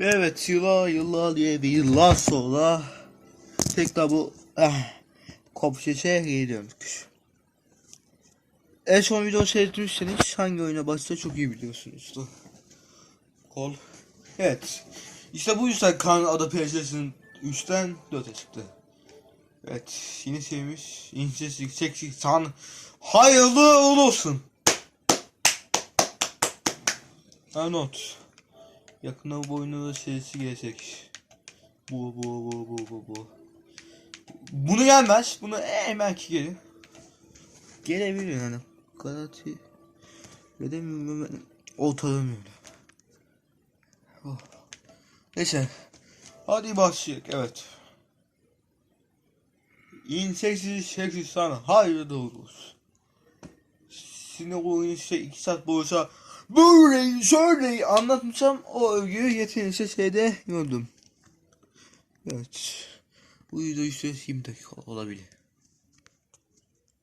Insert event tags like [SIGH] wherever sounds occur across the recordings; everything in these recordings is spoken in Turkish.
Evet yıla yıla diye bir yıllar sonra tekrar bu eh, kopşeşe geri döndük. En son video seyretmişseniz hangi oyuna başlayacağını çok iyi biliyorsunuzdur. Kol. Evet. İşte bu yüzden kan adı PlayStation 3'ten 4'e çıktı. Evet. Yine sevmiş. İnce yüksek san. Hayırlı olsun. Ha not. Yakında bu oyunda da serisi gelecek. Bu bu bu bu bu bu. Bunu gelmez. Bunu hemen ki gelir. Gelebilir yani. Garanti veremiyorum ben. Ortalamıyorum. Oh. Neyse. Hadi başlayalım. Evet. İnseksiz seksiz sana olsun. Şimdi bu oyunu işte 2 saat boyunca böyle şöyle anlatmışam o övgüyü yeterince şeyde gördüm. Evet. Bu video işte 20 dakika olabilir.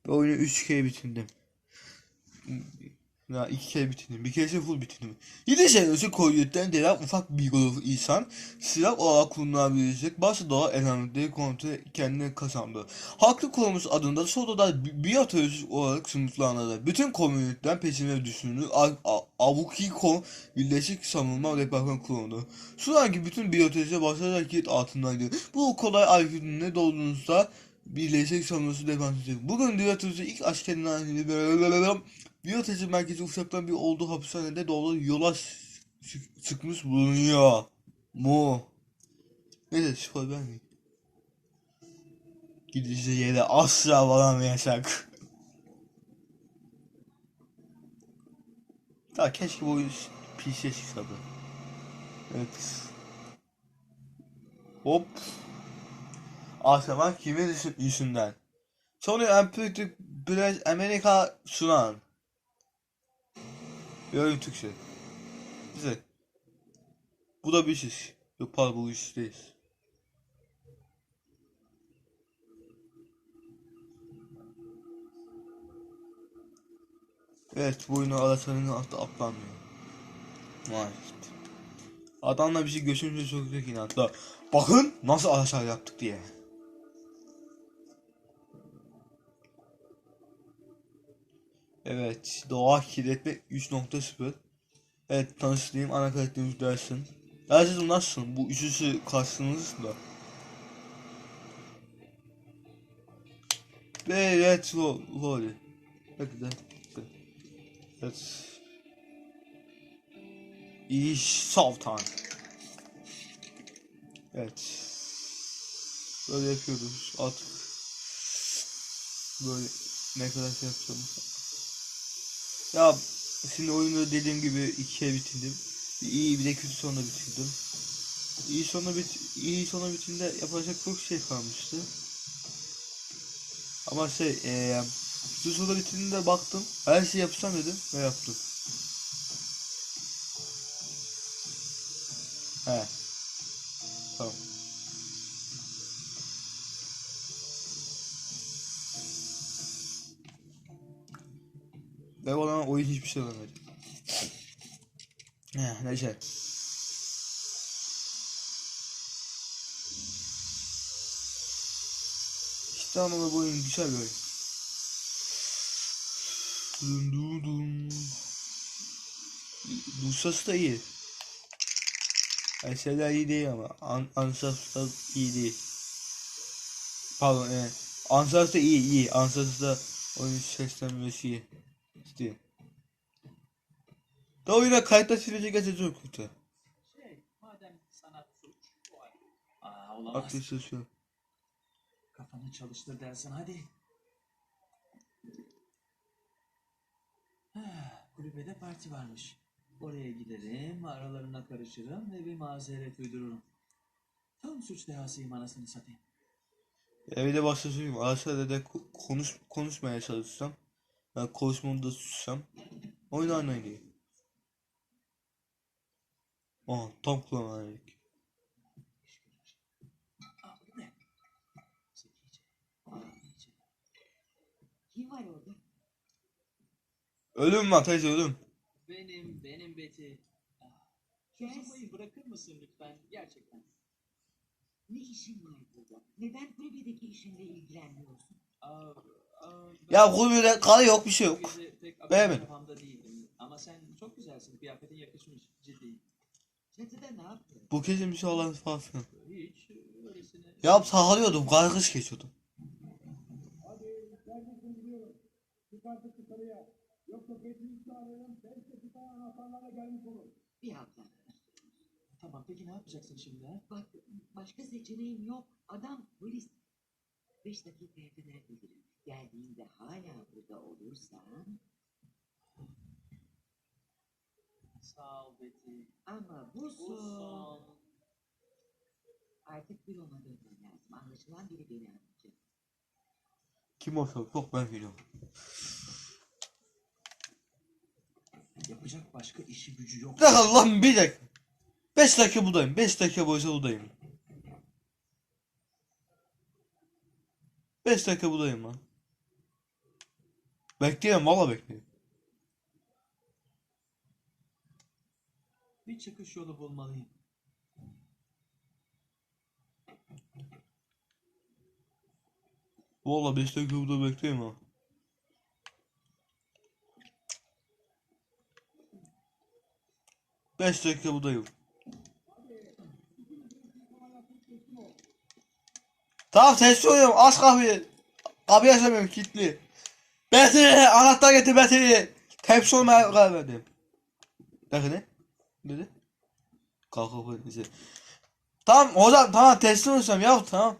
Ve oyunu 3 kere bitirdim. Ya iki kere bitirdim. Bir keresi full bitirdim. Yedi senesi koyduktan denen ufak bir grup insan silah olarak kullanılabilecek bazı doğa elementleri kontrol kendine kazandı. Haklı konumuz adında sonradan bi- biyotolojik olarak sınıflandırıldı. Bütün komüniteler peşine düşünülü Avukiko Birleşik Savunma Departmanı kuruldu. Şu anki bütün biyotoloji başarılı hareket altındaydı. Bu kolay aykırılığına doğduğunuzda Birleşik Savunması Departmanı. Bugün biyotoloji ilk askerlerinin Biyotezi merkezi uçaktan bir olduğu hapishanede dolu yola çık- çıkmış bulunuyor. Mu. Neyse spoiler vermeyeyim. Gideceği yere asla varamayacak. Ya keşke bu PC'ye çıksadı. Evet. Hop. Aşama kimin yüzü- yüzünden? Sony Biraz Amerika sunan. Oyun Türkçe. Güzel. Bu da bir iş. Yok bu iş değil. Evet bu oyunu araçlarının altı atlanmıyor. Maalesef. Adamla bir şey göçünce çok inatla. Bakın nasıl araçlar yaptık diye. Evet, doğa kirletme 3.0. Evet, tanıştırayım ana karakterimiz dersin. Dersin nasılsın? Bu üçüsü karşınızda. Ve evet, Loli. Hadi de. Evet. İyi Sultan. Evet. Böyle yapıyoruz artık. Böyle ne kadar şey yapacağım. Ya şimdi oyunu dediğim gibi ikiye bitirdim. İyi bir de kötü sonla bitirdim. İyi sonla bit iyi sonla bitimde yapacak çok şey kalmıştı. Ama şey eee kötü sonla bitimde baktım. Her şey yapsam dedim ve yaptım. He. Ve bana oyun hiçbir şey vermedi. Eh, neyse. İşte ama bu oyun güzel bir oyun. Dun dun dun. Dusası da iyi. Şeyler iyi değil ama An Ansas da iyi değil. Pardon e, Ansas da iyi iyi. Ansas da oyun seslenmesi iyi. Da oyuna kayıtta silecek çok kötü. Şey, madem sanat suç, vay. Aa, olamaz. Haklısın şu. Kafanı çalıştır dersin hadi. Ha, kulübede parti varmış. Oraya giderim, aralarına karışırım ve bir mazeret uydururum. Tam suç dehasıyım anasını satayım. Evde başta söyleyeyim. Arasında da ko- konuş konuşmaya çalışsam. Ben konuşmamı da sussam. Oyun aynı değil. Aa tam. Kim var orada? Ölüm var teyze ölüm. Benim, benim. Ah, Kes. Uzanmayı bırakır mısın lütfen? Gerçekten. Ne işin var burada? Neden kulübedeki işinle ilgilenmiyorsun? Aa, aa, ben- Ya kulübede karı yok bir şey yok. pek Beğenmedim. kafamda değildim. Ama sen çok güzelsin. Kıyafetin yakışmış. Ciddi. Çatıda ne yapıyorsun? Bu kesin bir şey olan falan filan. Hiç öylesine. Ya takılıyordum, kargış geçiyordum. Bir hafta. Tamam peki ne yapacaksın şimdi ha? Bak başka seçeneğim yok. Adam polis. Beş dakikaya kadar gelirim. Geldiğinde hala burada olursan Sağ ol Betty. ama bu Bu son. son. Artık bir ona dönmem lazım. Anlaşılan biri beni arayacak. Kim olsa çok ben biliyorum. Yapacak başka işi gücü yok. Dakika lan bir dakika. 5 dakika buradayım. 5 dakika boyunca buradayım. 5 dakika buradayım lan. Bekleyin valla bekleyin. Bir çıkış yolu bulmalıyım. Valla 5 dakika burada bekleyin ha. Beş dakika buradayım. Tamam teslim oluyorum. Aç kapıyı. Kapıyı açamıyorum kilitli. Betty anahtar getir Betty. Tepsi olmaya karar. Dakika ne? Dedi? Kalk kapı neyse. Tamam hocam tamam teslim olacağım ya tamam.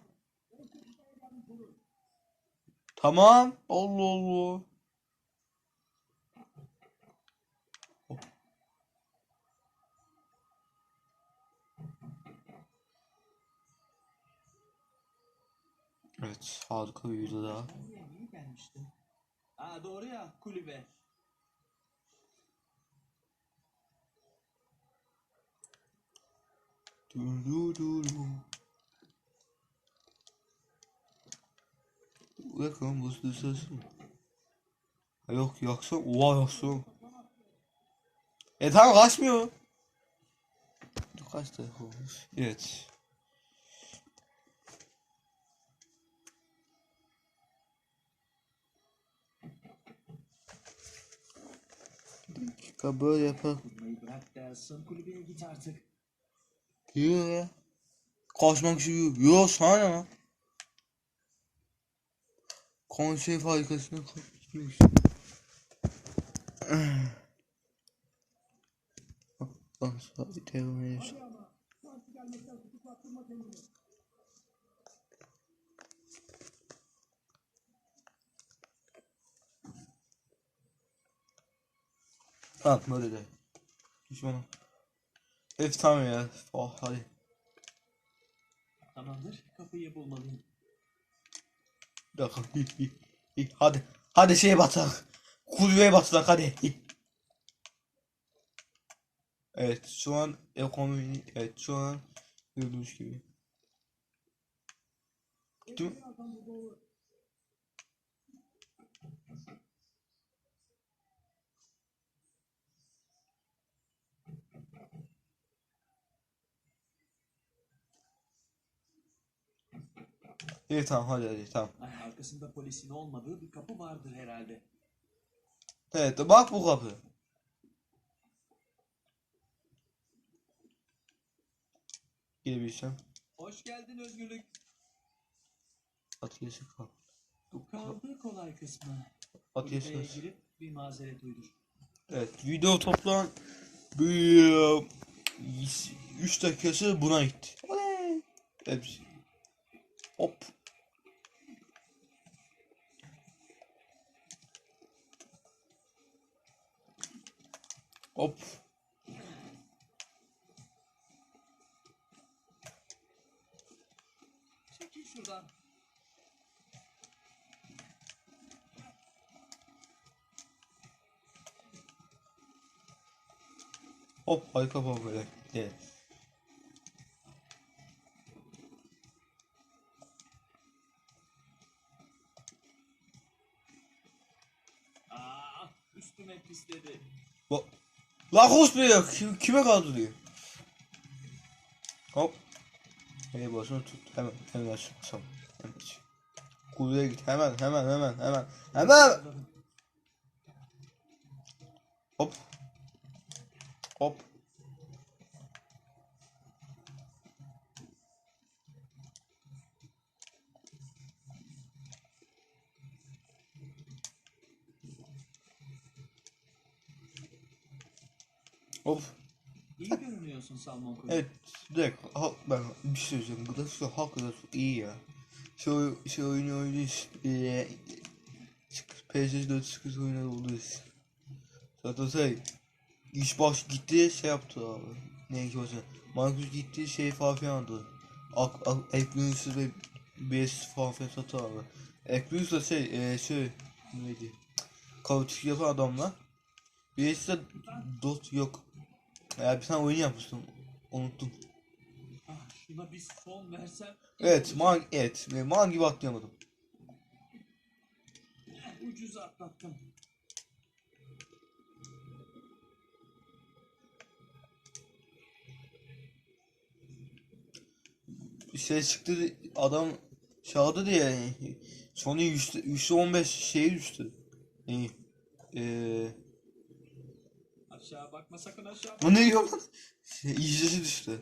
Tamam. Allah Allah. Evet, harika bir video daha. Aa doğru ya kulübe. Du, du, du, du. Yakın bu sesi mi? Ha, Yok yaksın. Oha yaksın. E tamam kaçmıyor. Kaç dakika olmuş? Evet. Dakika böyle yapalım. Bırak dersin kulübeye git artık. Ya. Kaçmak için yok. Yok sana lan? Konsey fabrikasına kaçmak için. [SIGHS] Bak sabit evmeyiz. Tamam böyle de. Düşmanım. Evet tamam ya. Oh hadi. Tamamdır kapıyı bulmalıyım. Bir dakika. Hadi. Hadi şeye batak. Kulübeye batak hadi. Evet şu an ekonomi evet şu an gördüğünüz gibi. Mi? İyi tamam hadi hadi tamam. Ay, arkasında polisin olmadığı bir kapı vardır herhalde. Evet bak bu kapı. Girebilsem. Hoş geldin Özgürlük. Ateşi kal. Bu kaldı kolay kısmı. Kulübeye girip bir mazeret uydur. Evet video toplam bir 3 dakikası buna gitti. Hepsi. Hop. Hop. Çekil şuradan. Hop harika baba böyle. Evet. Lakos bile yok. Kim, kime kaldı diyor. Hop. Beni basını tut. Hemen hemen aç. tamam, Hemen aç. Kulübe git. Hemen hemen hemen hemen. Hemen. Hop. Salmon Kuru. Evet, direkt ha, ben bir şey söyleyeceğim. Gıdası hakikaten çok iyi ya. Şu, şu oyunu oynuyoruz. Eee PS 4 sıkıntı oynadı olduğu için. Zaten şey iş baş gitti şey yaptı abi. Ne ki olsa. Marcus gitti şey falan filan aldı. Ak, ak, Ekbünüsü ve BS falan filan satı abi. Ekbünüs de şey eee şey neydi? Kavutik yapan adamla. BS de dot yok. Ya bir tane oyun yapmıştım. Unuttum. Ah, şuna bir son versem. Evet, man evet. Ve man gibi atlayamadım. Ucuz atlattım. Şey çıktı adam çağırdı diye Sony yüzde yüzde on beş şeye düştü. İyi. Eee Aşağı bakma sakın aşağı o ne diyor lan? Yüzdesi düştü.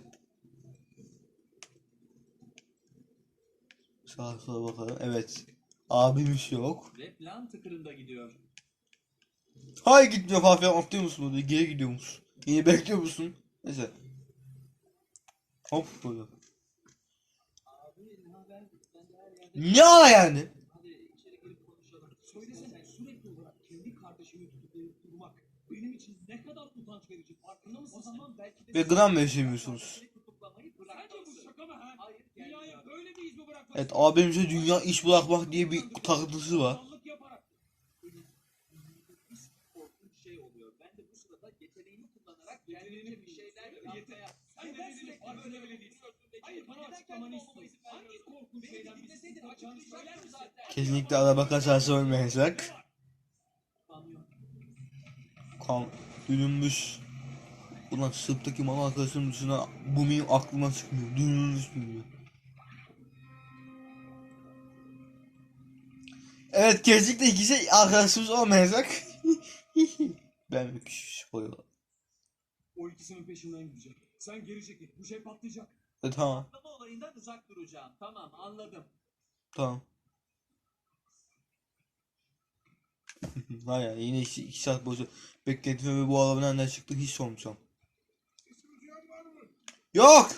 Sağa sola bakalım. Evet. Abimiz yok. Ve plan tıkırında gidiyor. Hayır gitmiyor filan atlıyor musun orada? Geri gidiyor musun? Yine bekliyor musun? Neyse. Hop böyle. Ne ala yani? Hadi içeri girip konuşalım. Söylesene benim için ne kadar utanç verici farkında mısın? O zaman belki de... Ve gram yaşamıyorsunuz. Tutuklamayı bırakmalısın. Sence bu şaka mı ha? Hayır. Dünyaya böyle bir iz mi bırakmak Evet abimize dünya iş bırakmak diye bir takıntısı var. Şey? Kesinlikle araba kazası olmayacak. Kan dönülmüş. Ulan sırttaki mal arkadaşının dışına bu miyim aklıma çıkmıyor. Dönülmüş mü? Evet kesinlikle ikisi arkadaşımız olmayacak. [LAUGHS] ben bir küçük spoiler. O ikisinin peşinden gidecek. Sen geri çekil. Bu şey patlayacak. E, tamam Patlama olayından uzak duracağım. Tamam anladım. tamam. [LAUGHS] Hayır yine iki, iki saat boyunca bekledim ve bu araba nereden çıktı hiç sormayacağım. Yok!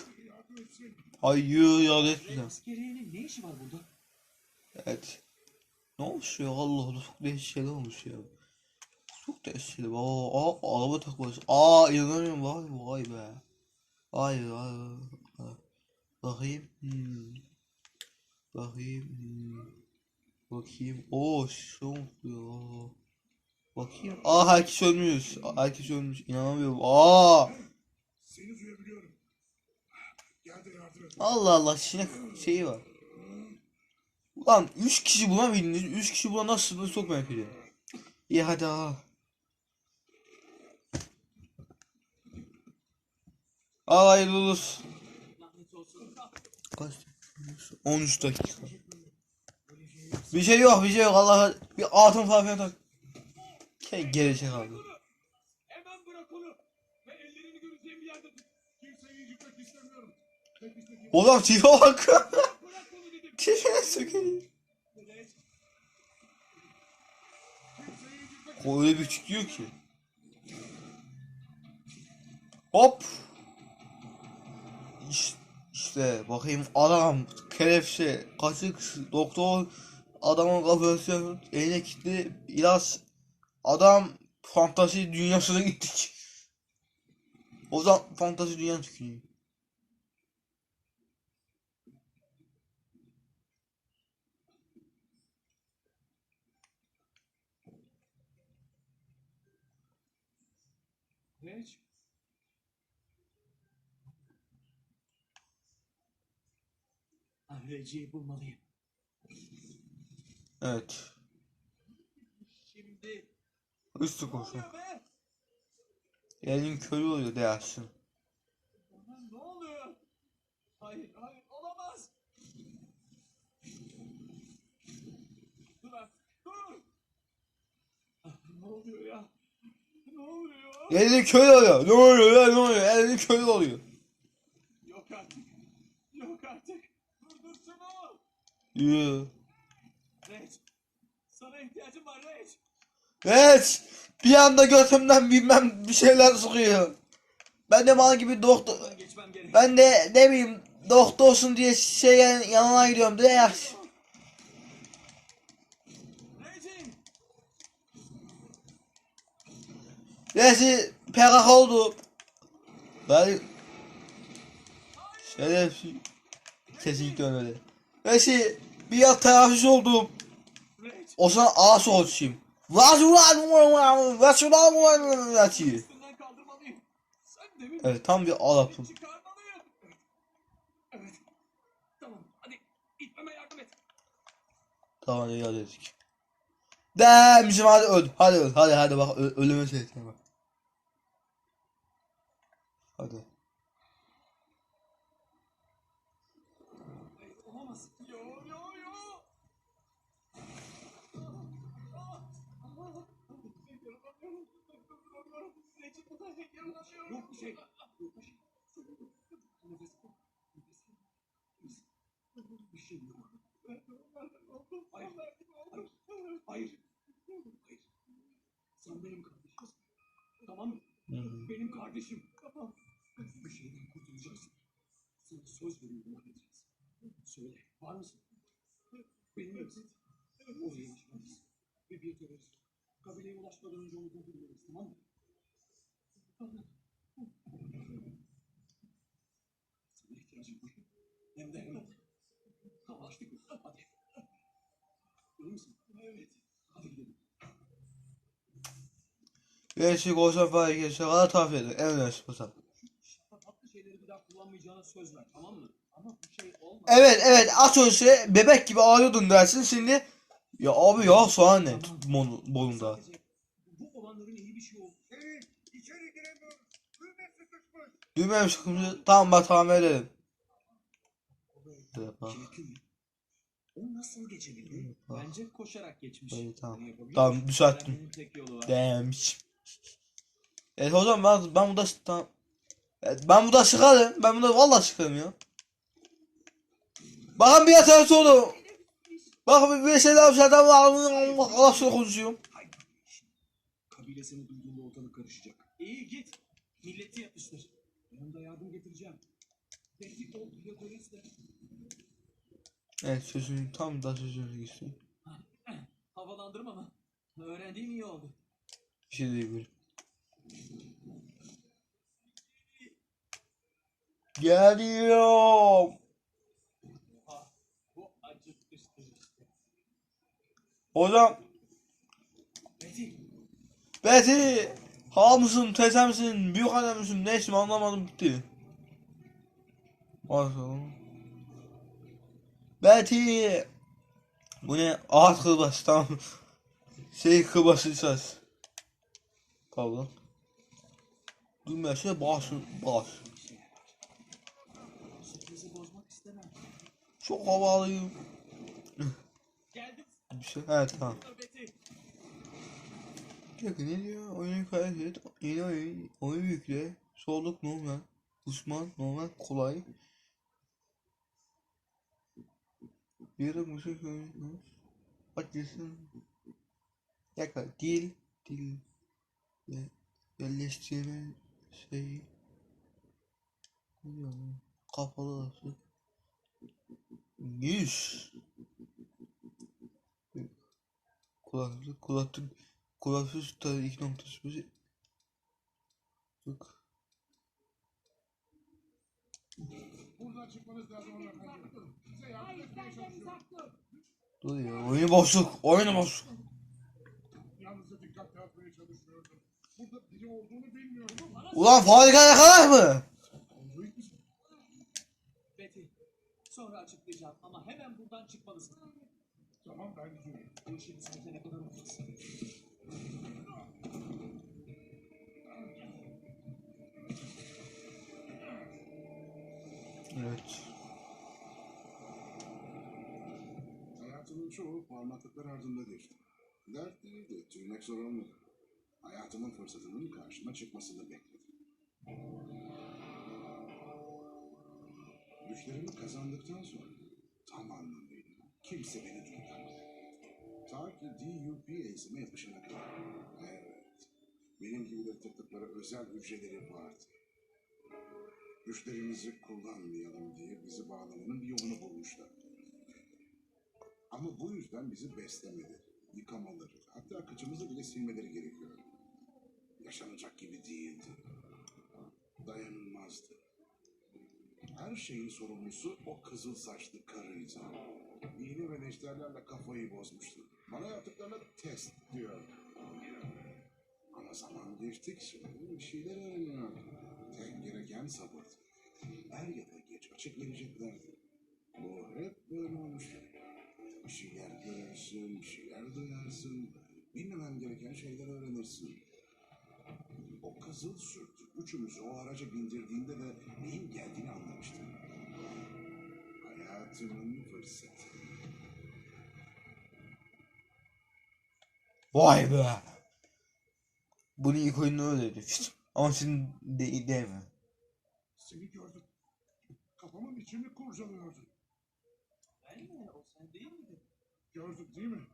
Hayır ya Red etmeyeceğim. ne işi var burada? Evet. Ne olmuş ya Allah Allah çok değişik şeyler olmuş ya. Çok değişik şeyler. Aa, aa araba takmış. Aa inanamıyorum vay vay be. Vay vay vay. Bakayım. Hmm. Bakayım. Hmm. Bakayım. Oo şu ya. Bakayım. Aa herkes ölmüş. Herkes ölmüş. İnanamıyorum. Aa. Seni duyabiliyorum. Gel de yardım et. Allah Allah sinek şeyi var. Ulan 3 kişi bulabildiniz. 3 kişi buna nasıl çok merak ediyorum. İyi hadi al. Al hayırlı olsun. Lanet olsun. Kaç? 13 dakika. Bir şey yok bir şey yok Allah bir altın falan tak. Şey gelecek abi. Hemen bırak onu. Ve ellerini göreceğim bir yerde tut. Kimseyi incitmek istemiyorum. Oğlum tipe bak. Tipine sökeyim. O öyle bir çıkıyor ki. Hop. İş- İşte bakayım adam kelepçe kaçık doktor adamın kafasını eline kilitli ilaç adam fantasi dünyasına gittik. O zaman fantasi dünya Ah, Reggie'yi bulmalıyım. Evet. Şimdi Üstü be? Elin körü oluyor dersin. ne oluyor? Hayır, hayır, olamaz. Dur dur. Ah, Ne oluyor ya? Ne oluyor? Elini köy oluyor. Ne oluyor ya ne oluyor? Elini köy oluyor. Yok artık. Yok artık. Durdur şunu. Yürü. Reç. Sana ihtiyacım var Reç. Evet. Bir anda götümden bilmem bir şeyler sıkıyor. Ben de bana gibi doktor... Ben de ne bileyim doktorsun diye şey yanına gidiyorum diye ya. Reç'im. Neyse PKK oldu. Ben şerefsiz. Kesinlikle öyle. Neyse bir yıl telafis oldum. O zaman de mi? Evet tam bir Arap'ım. Evet. Tamam hadi itmeme yardım et. Tamam hadi yad ettik. Dem bizim hadi öl. Hadi öl. Hadi hadi bak ölüme seyretme bak. Hadi. Yok bir şey. Yok bir şey. Nefes al. Nefes al. Bir şey yok. Hayır. Hayır. Hayır. Hayır. Sen benim kardeşimsin. Tamam mı? Benim kardeşim. Tamam. Bir şeyden kurtulacaksın. Sana söz veriyorum halledeceğiz. Söyle. Var mısın? Benimle misin? Oraya geçmeliyiz. Ve bir terörist. Kabileye ulaşmadan önce onu durdurmalıyız. Tamam mı? Tamam. Sana ihtiyacım var. Hem de hemen. Anlaştık mı? Hadi. İyi misin? Evet. Hadi gidelim. Gerçi korsan falan geçse kadar tavsiye ederim. En önemlisi bu tabii. Tatlı şeyleri bir daha kullanmayacağına söz ver. Tamam mı? Ama bir şey olmaz. Evet evet az önce bebek gibi ağlıyordun dersin şimdi. Ya abi ya soğan ne? Bolunda. Sadece Bu olanların iyi bir şey oldu. Hey, içeri giremiyoruz. Düğme sıkışmış. Düğmem sıkıntı. Tamam bak tamam edelim. O nasıl geçebildi? Bence koşarak geçmiş. İyi, tamam. Tamam, düzelttim. Demiş. Evet zaman ben, ben burada tamam. Evet, ben burada sıkarım. Ben burada vallahi sıkarım ya. Bakın bir yeter sonu. Bakın bir şeyler zaten var. Allah sonra konuşuyorum. Hayır. Kabile seni duyduğunda ortalık karışacak. İyi git. Milleti yapıştır. Yanımda yardım getireceğim. Tehdit ol. Ya polis de. Evet sözün tam da sözünü gitsin. Havalandırma mı? Öğrendiğim iyi oldu. Şey böyle. Geliyorum. Hocam. Betty hala mısın, teyze misin, büyük anne misin, neysin anlamadım bitti. Bakalım. Betty. Bu ne? Ağaç kırbası tamam. Şey kırbası ses. Pardon. Düğmesi bozmak istemem. Çok havalıyım. Bir şey. Evet tamam. Bir dakika ne diyor? Oyunu kaydet. Yeni oyun. Oyun yükle. Zorluk normal. Uzman normal kolay. Bir de müzik oyunu. Açılsın. Bir dakika dil. Dil. Ye- Yerleştirme şey. Diyor lan? Kapalı arası. Yüz. Kulaklık, kulaklık, kulaklık tutarı iki noktası bizi. Bak. Buradan çıkmanız lazım. Dur ya, oyunu bozduk, oyunu bozduk. Yalnızca dikkat dağıtmaya çalışıyordum. Burada biri olduğunu bilmiyorum. Ulan fabrika yakalar mı? Betty. Sonra açıklayacağım ama hemen buradan çıkmalısın. Tamam ben gidiyorum. Bu işin ne kadar olacağız? Evet. Hayatımın çoğu parmaklıklar ardında geçti. Dert değildi, tüymek zor olmadı. Hayatımın fırsatının karşıma çıkmasını bekledim. Düşlerimi kazandıktan sonra tam anlamıyla kimse beni durduramadı. Ta ki DUP enseme yapışana kadar. Evet, benim gibileri tıktıkları özel hücreleri vardı. Güçlerimizi kullanmayalım diye bizi bağlamanın bir yolunu bulmuşlar. Ama bu yüzden bizi beslemedi, yıkamaları, hatta kıçımızı bile silmeleri gerekiyor. Yaşanacak gibi değildi. Dayanılmazdı. Her şeyin sorumlusu o kızıl saçlı karıydı. İğne ve neşterlerle kafayı bozmuştu. Bana yaptıklarına test diyor. Ama zaman geçtikçe bir şeyler öğreniyor. Tek gereken sabırdı. Er ya da geç açık vereceklerdi. Bu hep böyle olmuştu. Bir şeyler görürsün, bir şeyler duyarsın. Bilmemen gereken şeyler öğrenirsin. O kızıl sürt üçümüzü o araca bindirdiğinde de neyin geldiğini anlamıştım. Hayatımın fırsatı. Vay be. Bunu ilk oyunda öyleydi. Ama şimdi de değil mi? Seni gördüm. Kafamın içini kurcalıyordun. Ben mi? O sen değil miydin? Gördün değil mi?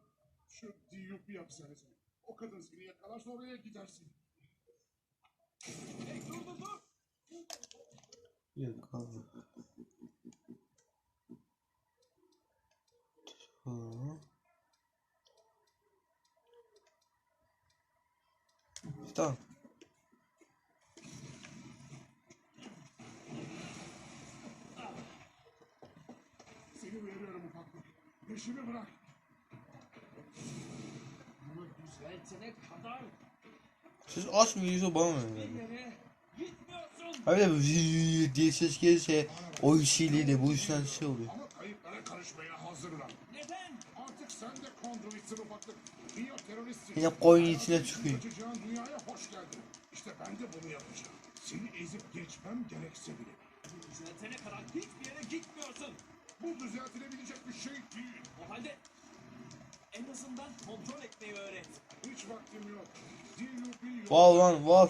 Şu DUP hapishanesini. O kadın seni yakalarsa oraya gidersin. Hey dur dur dur. Yok. Hı. Tamam. Seni uyarıyorum ufaklık. Peşimi bırak. Bunu düzeltene kadar Siz aç mı yiyorsa bana mı? Öyle diye ses gelirse o işiyle de bu işten şey oluyor. Ama kayıplara karışmaya hazırlan. Neden? Artık sen de kondrovitsin ufaklık. Biyoteröristsin. Yine koyun içine çıkıyor. Kaçacağın dünyaya hoş geldin. İşte ben de bunu yapacağım. Seni ezip geçmem gerekse bile. Düzeltene kadar hiçbir yere gitmiyorsun. Bu düzeltilebilecek bir şey değil. O halde en azından kontrol etmeyi öğret. Hiç vaktim yok. Val lan val.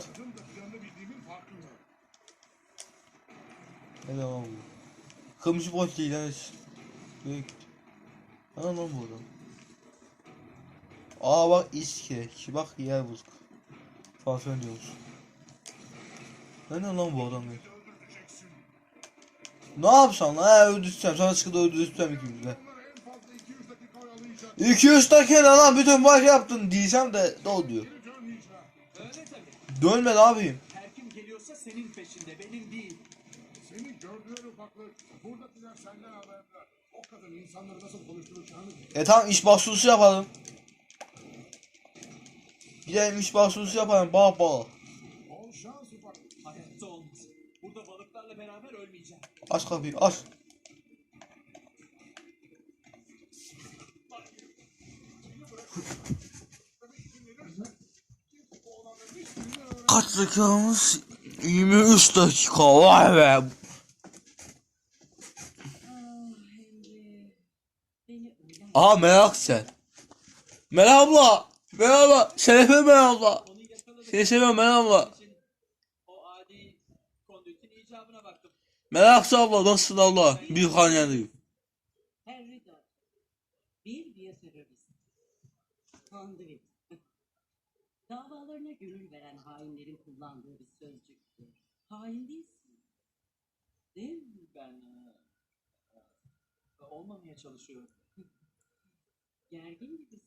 Ne bu? Kırmızı boş değil lan hiç. Büyük. Ana lan bu adam. Aa bak iskeç. Bak yer. Falan filan diyormuş. Ne lan bu adam ya? Ne yapsan lan? Ha öldürsem. Sana çıkıp öldürsem ikimiz de. 200 dakika lan bütün baş yaptın diysem de. Öyle tabii. Dönme ne yapayım? Her kim geliyorsa senin peşinde, benim değil. Seni gördüler ufaklık. Buradakiler senden haberler. O kadın insanları nasıl konuşturacağını. E tamam iş başvurusu yapalım. Gidelim iş başvurusu yapalım. Bak bak. Bol şans ufaklık. Hayatta olmaz. Burada balıklarla beraber ölmeyeceğim. Aç kapıyı aç. Kaç dakikamız? 23 dakika vay be. Aha merak sen. Merhaba. Merhaba. Şerefe merhaba. Onu yakaladık. Seni seviyorum icabına baktım. Merak abla nasılsın abla? Bir kan Conduit. Davalarına gönül veren hainlerin kullandığı bir sözcüktür. Hain değilsin. Değil mi? Ben e, e, olmamaya çalışıyorum. Gergin gibisin.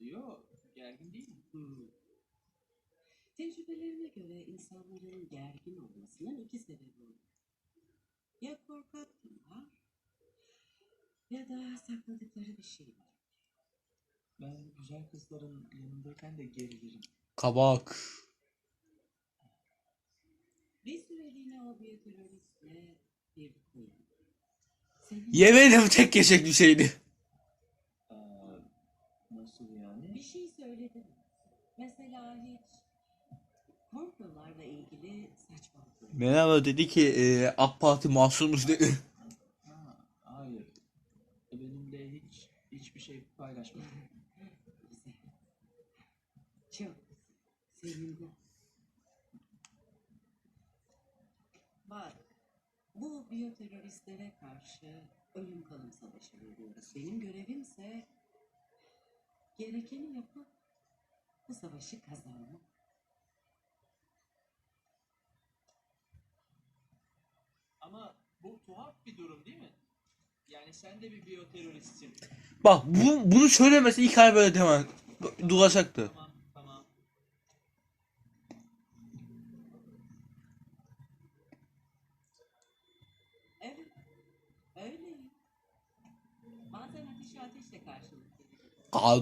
Yok, gergin değilim. Hmm. Tecrübelerine göre insanların gergin olmasının iki sebebi olur. Ya korkaklar ya da sakladıkları bir şey var. Ben güzel kızların yanındayken de gerilirim. Kabak. Bir süreliğine o biyoteröristle birlikte uyan. Senin Yemedim tek bir şeydi. Aa, nasıl yani? bir şey söyledim. Mesela hiç komplolarla ilgili saçmalıkları Merhaba dedi ki e, AK Parti mahsulmuş dedi. Ha, hayır. Benimle hiç hiçbir şey paylaşmadı. Güzel. Çok Bak, bu biyoteröristlere karşı ölüm kalım savaşı veriyoruz. Benim görevimse gerekeni yapıp bu savaşı kazanmak. Ama bu tuhaf bir durum değil mi? Yani sen de bir biyoteröristsin. Bak bu, bunu söylemese ilk ay böyle devam duracaktı. Tamam,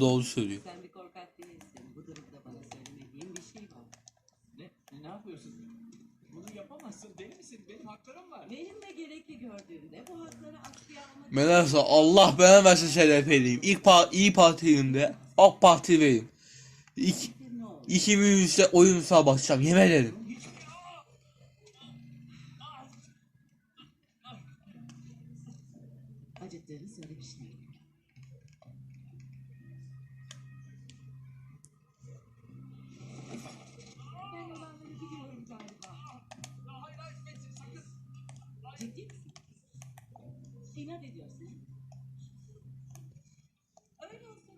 doğru söylüyor. Sen bir korkak değilsin. Bu durumda bana söylemediğin bir şey var. Ne, ne yapıyorsun? Bunu yapamazsın. Deli misin? Benim haklarım var. Benim de gerekli gördüğümde bu hakları askıya almak Meğerse Allah bana versin şerefliyim. İlk pa iyi Parti'yimde AK Parti vereyim. İlk, için ne olur? 2003'te oyun basacağım yemin ederim. Ciddi misin? İnat ediyorsun. Öyle olsun.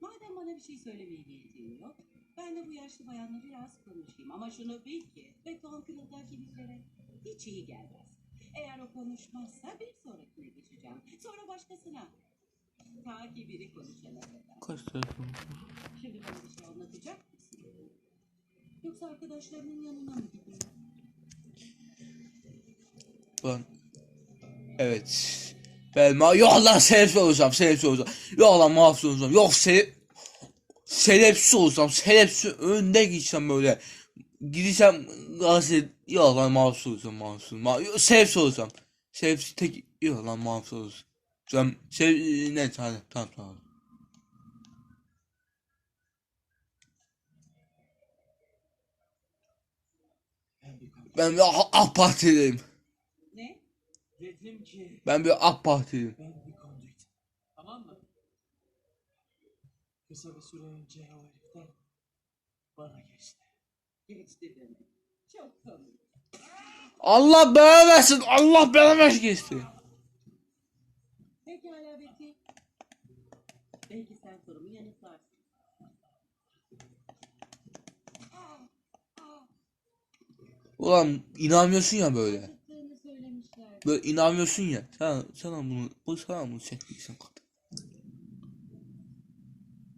Madem bana bir şey söylemeye niyetin yok, ben de bu yaşlı bayanla biraz konuşayım. Ama şunu bil ki, beton kırıldan kilitlere hiç iyi gelmez. Eğer o konuşmazsa bir sonrakine geçeceğim. Sonra başkasına. Ta ki biri konuşana kadar. Kaç telefon? Şimdi bana bir şey anlatacak mısın? Yoksa arkadaşlarının yanına mı gideyim? Ben Evet. Ben ma yok lan sebepsiz olacağım, sebepsiz olacağım. Yok lan mahsus olacağım. Yok sebep sebepsiz olacağım. Sebepsiz önde gideceğim böyle. Gideceğim gazete yok lan mahsus olacağım, mahsus. Ma yok, olacağım. Sebepsiz tek yok lan mahsus olacağım. Sen sev ne hadi tamam tamam. Ben AK. Ne? Dedim ki Ben bir AK Partiliyim. ben bir conduit. Tamam mı? Kısa bir süre önce o heriften bana geçti. Geçti demek. Çok komik. Allah belanı versin. Allah belanı versin geçti. Pekala Betty. Belki sen sorumu yanıtlarsın. Ulan inanmıyorsun ya böyle. Böyle inanmıyorsun ya. Sen sana bunu bu sana bunu çekeceksin.